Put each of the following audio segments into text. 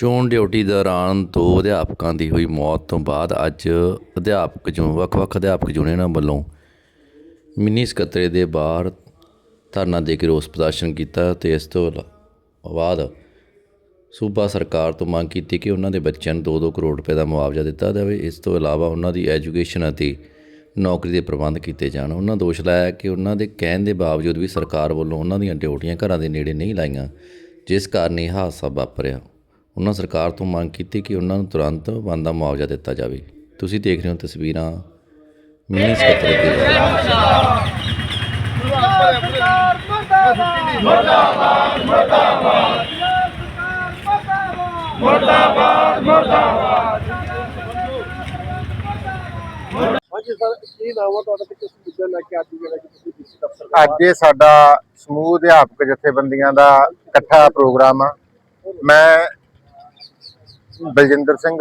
ਚੋਣ ਡਿਊਟੀ ਦੌਰਾਨ ਦੋ ਅਧਿਆਪਕਾਂ ਦੀ ਹੋਈ ਮੌਤ ਤੋਂ ਬਾਅਦ ਅੱਜ ਅਧਿਆਪਕ ਜੋ, ਵੱਖ-ਵੱਖ ਅਧਿਆਪਕ ਯੂਨੀਅਨਾਂ ਵੱਲੋਂ ਮਿੰਨੀ ਸਕੱਤਰੇ ਦੇ ਬਾਹਰ ਧਰਨਾ ਦੇ ਕੇ ਰੋਸ ਪ੍ਰਦਰਸ਼ਨ ਕੀਤਾ ਤੇ ਇਸ ਤੋਂ ਬਾਅਦ ਸੂਬਾ ਸਰਕਾਰ ਤੋਂ ਮੰਗ ਕੀਤੀ ਕਿ ਉਹਨਾਂ ਦੇ ਬੱਚਿਆਂ ਨੂੰ 2-2 ਕਰੋੜ ਰੁਪਏ ਦਾ ਮੁਆਵਜ਼ਾ ਦਿੱਤਾ ਜਾਵੇ। ਇਸ ਤੋਂ ਇਲਾਵਾ ਉਹਨਾਂ ਦੀ ਐਜੂਕੇਸ਼ਨ ਅਤੇ ਨੌਕਰੀ ਦੇ ਪ੍ਰਬੰਧ ਕੀਤੇ ਜਾਣ। ਉਹਨਾਂ ਦੋਸ਼ ਲਾਇਆ ਕਿ ਉਹਨਾਂ ਦੇ ਕਹਿਣ ਦੇ ਬਾਵਜੂਦ ਵੀ ਸਰਕਾਰ ਵੱਲੋਂ ਉਹਨਾਂ ਦੀਆਂ ਡਿਊਟੀਆਂ ਘਰਾਂ ਦੇ ਨੇੜੇ ਨਹੀਂ ਲਾਈਆਂ, ਜਿਸ ਕਾਰਨ ਇਹ ਹਾਦਸਾ ਵਾਪਰਿਆ। ਉਹਨਾਂ ਸਰਕਾਰ ਤੋਂ ਮੰਗ ਕੀਤੀ ਕਿ ਉਹਨਾਂ ਨੂੰ ਤੁਰੰਤ ਬਣਦਾ ਮੁਆਵਜ਼ਾ ਦਿੱਤਾ ਜਾਵੇ। ਤੁਸੀਂ ਦੇਖ ਰਹੇ ਹੋ ਤਸਵੀਰਾਂ ਮਿੰਨੀ ਸਕੱਤਰ ਦੀ। ਅੱਜ ਇਹ ਸਾਡਾ ਸਮੂਹ ਅਧਿਆਪਕ ਜਥੇਬੰਦੀਆਂ ਦਾ ਇਕੱਠਾ ਪ੍ਰੋਗਰਾਮ ਆ। ਮੈਂ ਬਲਜਿੰਦਰ ਸਿੰਘ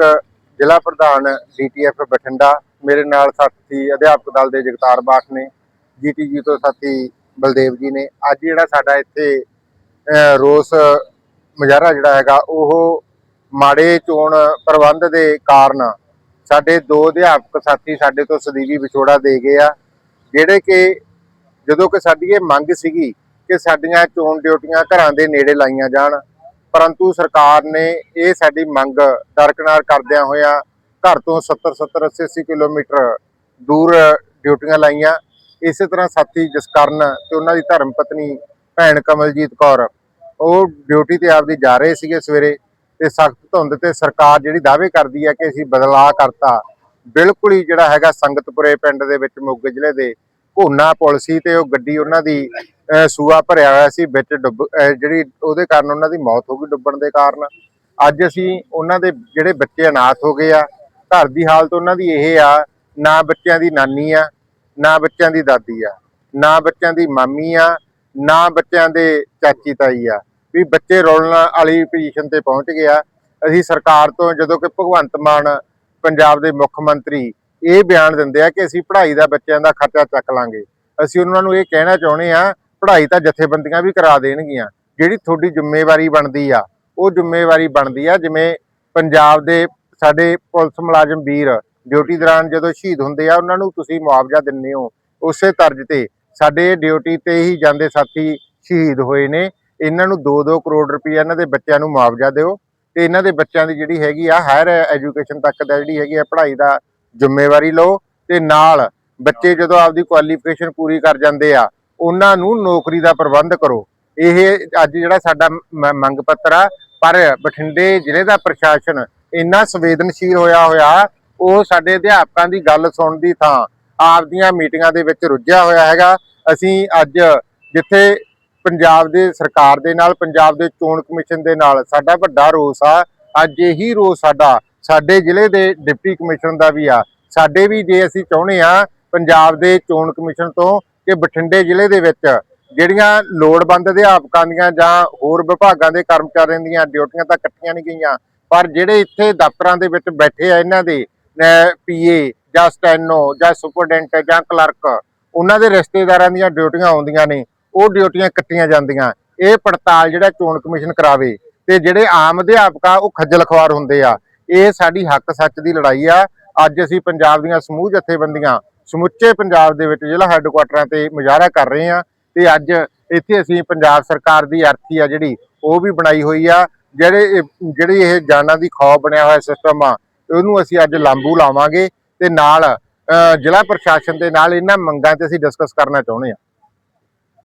ਜ਼ਿਲ੍ਹਾ ਪ੍ਰਧਾਨ ਡੀਟੀਐਫ ਬਠਿੰਡਾ ਮੇਰੇ ਨਾਲ ਸਾਥੀ ਅਧਿਆਪਕ ਦਲ ਦੇ ਜਗਤਾਰ ਬਾਠ ਨੇ ਜੀਟੀਜੀ ਤੋਂ ਸਾਥੀ ਬਲਦੇਵ ਜੀ ਨੇ। ਅੱਜ ਜਿਹੜਾ ਸਾਡਾ ਇੱਥੇ ਅਹ, ਰੋਸ ਮੁਜ਼ਾਹਰਾ ਜਿਹੜਾ ਹੈਗਾ ਉਹ ਮਾੜੇ ਚੋਣ ਪ੍ਰਬੰਧ ਦੇ ਕਾਰਨ ਸਾਡੇ ਦੋ ਅਧਿਆਪਕ ਸਾਥੀ ਸਾਡੇ ਤੋਂ ਸਦੀਵੀ ਵਿਛੋੜਾ ਦੇ ਗਏ ਆ ਜਿਹੜੇ ਕਿ ਜਦੋਂ ਕਿ ਸਾਡੀ ਇਹ ਮੰਗ ਸੀਗੀ ਕਿ ਸਾਡੀਆਂ ਚੋਣ ਡਿਊਟੀਆਂ ਘਰਾਂ ਦੇ ਨੇੜੇ ਲਾਈਆਂ ਜਾਣ ਪਰੰਤੂ ਸਰਕਾਰ ਨੇ ਇਹ ਸਾਡੀ ਮੰਗ ਦਰਕਨਾਰ ਕਰਦਿਆਂ ਹੋਇਆਂ ਘਰ ਤੋਂ 70 70 80 80 ਕਿਲੋਮੀਟਰ ਦੂਰ ਡਿਊਟੀਆਂ ਲਾਈਆਂ। ਇਸੇ ਤਰ੍ਹਾਂ ਸਾਥੀ ਜਸਕਰਨ ਤੇ ਉਹਨਾਂ ਦੀ ਧਰਮ ਪਤਨੀ ਭੈਣ ਕਮਲਜੀਤ ਕੌਰ, ਉਹ ਡਿਊਟੀ ਤੇ ਆਪਦੀ ਜਾ ਰਹੇ ਸੀਗੇ ਸਵੇਰੇ ਤੇ ਸਖਤ ਧੁੰਦ ਤੇ ਸਰਕਾਰ ਜਿਹੜੀ ਦਾਅਵੇ ਕਰਦੀ ਹੈ ਕਿ ਅਸੀਂ ਬਦਲਾਅ ਕਰਤਾ। ਬਿਲਕੁਲ ਹੀ ਜਿਹੜਾ ਹੈਗਾ ਸੰਗਤਪੁਰੇ ਪਿੰਡ ਦੇ ਵਿੱਚ ਮੋਗੇ ਜ਼ਿਲ੍ਹੇ ਦੇ ਘੋਨਾ ਪੁਲ ਸੀ ਤੇ ਉਹ ਗੱਡੀ ਉਹਨਾਂ ਦੀ ਸੂਆ ਭਰਿਆ ਹੋਇਆ ਸੀ ਵਿੱਚ ਡੁੱਬ ਅਹ, ਜਿਹੜੀ ਉਹਦੇ ਕਾਰਨ ਉਹਨਾਂ ਦੀ ਮੌਤ ਹੋ ਗਈ ਡੁੱਬਣ ਦੇ ਕਾਰਨ। ਅੱਜ ਅਸੀਂ ਉਹਨਾਂ ਦੇ ਜਿਹੜੇ ਬੱਚੇ ਅਨਾਥ ਹੋ ਗਏ ਆ ਘਰ ਦੀ ਹਾਲਤ ਉਹਨਾਂ ਦੀ ਇਹ ਆ ਨਾ ਬੱਚਿਆਂ ਦੀ ਨਾਨੀ ਆ ਨਾ ਬੱਚਿਆਂ ਦੀ ਦਾਦੀ ਆ ਨਾ ਬੱਚਿਆਂ ਦੀ ਮਾਮੀ ਆ ਨਾ ਬੱਚਿਆਂ ਦੇ ਚਾਚੀ ਤਾਈ ਆ। ਵੀ ਬੱਚੇ ਰੋਲਣ ਵਾਲੀ ਪੋਜੀਸ਼ਨ ਤੇ ਪਹੁੰਚ ਗਿਆ ਅਸੀਂ ਸਰਕਾਰ ਤੋਂ ਜਦੋਂ ਕਿ ਭਗਵੰਤ ਮਾਨ ਪੰਜਾਬ ਦੇ ਮੁੱਖ ਮੰਤਰੀ ਇਹ ਬਿਆਨ ਦਿੰਦੇ ਆ ਕਿ ਅਸੀਂ ਪੜ੍ਹਾਈ ਦਾ ਬੱਚਿਆਂ ਦਾ ਖਰਚਾ ਚੱਕ ਲਾਂਗੇ। ਅਸੀਂ ਉਹਨਾਂ ਨੂੰ ਇਹ ਕਹਿਣਾ ਚਾਹੁੰਦੇ ਆ ਪੜ੍ਹਾਈ ਤਾਂ ਜਥੇਬੰਦੀਆਂ ਵੀ ਕਰਾ ਦੇਣਗੀਆਂ। ਜਿਹੜੀ ਤੁਹਾਡੀ ਜ਼ਿੰਮੇਵਾਰੀ ਬਣਦੀ ਆ, ਉਹ ਜ਼ਿੰਮੇਵਾਰੀ ਬਣਦੀ ਆ, ਜਿਵੇਂ ਪੰਜਾਬ ਦੇ ਸਾਡੇ ਪੁਲਿਸ ਮੁਲਾਜ਼ਮ ਵੀਰ ਡਿਊਟੀ ਦੌਰਾਨ ਜਦੋਂ ਸ਼ਹੀਦ ਹੁੰਦੇ ਆ, ਉਹਨਾਂ ਨੂੰ ਤੁਸੀਂ ਮੁਆਵਜ਼ਾ ਦਿੰਦੇ ਹੋ। ਉਸੇ ਤਰਜ਼ ਤੇ ਸਾਡੇ ਡਿਊਟੀ ਤੇ ਹੀ ਜਾਂਦੇ ਸਾਥੀ ਸ਼ਹੀਦ ਹੋਏ ਨੇ। ਇਹਨਾਂ ਨੂੰ 2-2 ਕਰੋੜ ਰੁਪਏ ਇਹਨਾਂ ਦੇ ਬੱਚਿਆਂ ਨੂੰ ਮੁਆਵਜ਼ਾ ਦਿਓ। ਤੇ ਇਹਨਾਂ ਦੇ ਬੱਚਿਆਂ ਦੀ ਜਿਹੜੀ ਹੈਗੀ ਆ ਹਾਇਰ ਐਜੂਕੇਸ਼ਨ ਤੱਕ ਦਾ ਜਿਹੜੀ ਹੈਗੀ ਆ ਪੜ੍ਹਾਈ ਦਾ ਜ਼ਿੰਮੇਵਾਰੀ ਲਓ। ਤੇ ਨਾਲ ਬੱਚੇ ਜਦੋਂ ਆਪਦੀ ਕੁਆਲੀਫਿਕੇਸ਼ਨ ਪੂਰੀ ਕਰ ਜਾਂਦੇ ਆ ਉਹਨਾਂ ਨੂੰ ਨੌਕਰੀ ਦਾ ਪ੍ਰਬੰਧ ਕਰੋ। ਇਹ ਅੱਜ ਜਿਹੜਾ ਸਾਡਾ ਮ- ਮੰਗ ਪੱਤਰ ਆ, ਪਰ ਬਠਿੰਡੇ ਜ਼ਿਲ੍ਹੇ ਦਾ ਪ੍ਰਸ਼ਾਸਨ ਇੰਨਾ ਸੰਵੇਦਨਸ਼ੀਲ ਹੋਇਆ ਹੋਇਆ ਉਹ ਸਾਡੇ ਅਧਿਆਪਕਾਂ ਦੀ ਗੱਲ ਸੁਣਨ ਦੀ ਥਾਂ, ਆਪਦੀਆਂ ਮੀਟਿੰਗਾਂ ਦੇ ਵਿੱਚ ਰੁੱਝਿਆ ਹੋਇਆ ਹੈਗਾ। ਅਸੀਂ ਅੱਜ ਜਿੱਥੇ ਪੰਜਾਬ ਦੇ ਸਰਕਾਰ ਦੇ ਨਾਲ, ਪੰਜਾਬ ਦੇ ਚੋਣ ਕਮਿਸ਼ਨ ਦੇ ਨਾਲ ਸਾਡਾ ਵੱਡਾ ਰੋਸ ਆ, ਅੱਜ ਇਹੀ ਰੋਸ ਸਾਡਾ, ਸਾਡੇ ਜ਼ਿਲ੍ਹੇ ਦੇ ਡਿਪਟੀ ਕਮਿਸ਼ਨਰ ਦਾ ਵੀ ਆ। ਸਾਡੇ ਵੀ ਜੇ ਅਸੀਂ ਚਾਹੁੰਦੇ ਆ ਪੰਜਾਬ ਦੇ ਚੋਣ ਕਮਿਸ਼ਨ ਤੋਂ ਕਿ ਬਠਿੰਡੇ ਜ਼ਿਲ੍ਹੇ ਦੇ ਵਿੱਚ ਜਿਹੜੀਆਂ ਲੋੜਵੰਦ ਅਧਿਆਪਕਾਂ ਦੀਆਂ ਜਾਂ ਹੋਰ ਵਿਭਾਗਾਂ ਦੇ ਕਰਮਚਾਰੀਆਂ ਦੀਆਂ ਡਿਊਟੀਆਂ ਤਾਂ ਕੱਟੀਆਂ ਨਹੀਂ ਗਈਆਂ, ਪਰ ਜਿਹੜੇ ਇੱਥੇ ਦਫ਼ਤਰਾਂ ਦੇ ਵਿੱਚ ਬੈਠੇ ਆ ਇਹਨਾਂ ਦੇ ਪੀਏ ਜਾਂ ਸਟੈਨੋ ਜਾਂ ਸੁਪਰਡੈਂਟ ਜਾਂ ਕਲਰਕ, ਉਹਨਾਂ ਦੇ ਰਿਸ਼ਤੇਦਾਰਾਂ ਦੀਆਂ ਡਿਊਟੀਆਂ ਆਉਂਦੀਆਂ ਨੇ, ਉਹ ਡਿਊਟੀਆਂ ਕੱਟੀਆਂ ਜਾਂਦੀਆਂ। ਇਹ ਪੜਤਾਲ ਜਿਹੜਾ ਚੋਣ ਕਮਿਸ਼ਨ ਕਰਾਵੇ ਤੇ ਜਿਹੜੇ ਆਮ ਅਧਿਆਪਕ ਆ, ਉਹ ਖੱਜਲ ਖਵਾਰ ਹੁੰਦੇ ਆ। ਇਹ ਸਾਡੀ ਹੱਕ ਸੱਚ ਦੀ ਲੜਾਈ ਆ। ਅੱਜ ਅਸੀਂ ਪੰਜਾਬ ਦੀਆਂ ਸਮੂਹ ਜਥੇਬੰਦੀਆਂ ਸਮੁੱਚੇ ਪੰਜਾਬ ਦੇ ਵਿੱਚ ਜ਼ਿਲ੍ਹਾ ਹੈੱਡਕੁਆਟਰਾਂ ਤੇ ਮੁਜ਼ਾਹਰਾ ਕਰ ਰਹੇ ਆ ਤੇ ਅੱਜ ਇੱਥੇ ਅਸੀਂ ਪੰਜਾਬ ਸਰਕਾਰ ਦੀ ਅਰਥੀ ਆ ਜਿਹੜੀ, ਉਹ ਵੀ ਬਣਾਈ ਹੋਈ ਆ। ਜਿਹੜੇ ਜਿਹੜੀ ਇਹ ਜਾਨਾਂ ਦੀ ਖੌਫ ਬਣਿਆ ਹੋਇਆ ਸਿਸਟਮ ਆ, ਉਹਨੂੰ ਅਸੀਂ ਅੱਜ ਲਾਂਬੂ ਲਾਵਾਂਗੇ ਤੇ ਨਾਲ ਜ਼ਿਲ੍ਹਾ ਪ੍ਰਸ਼ਾਸਨ ਦੇ ਨਾਲ ਇਹਨਾਂ ਮੰਗਾਂ ਤੇ ਅਸੀਂ ਡਿਸਕਸ ਕਰਨਾ ਚਾਹੁੰਦੇ ਆ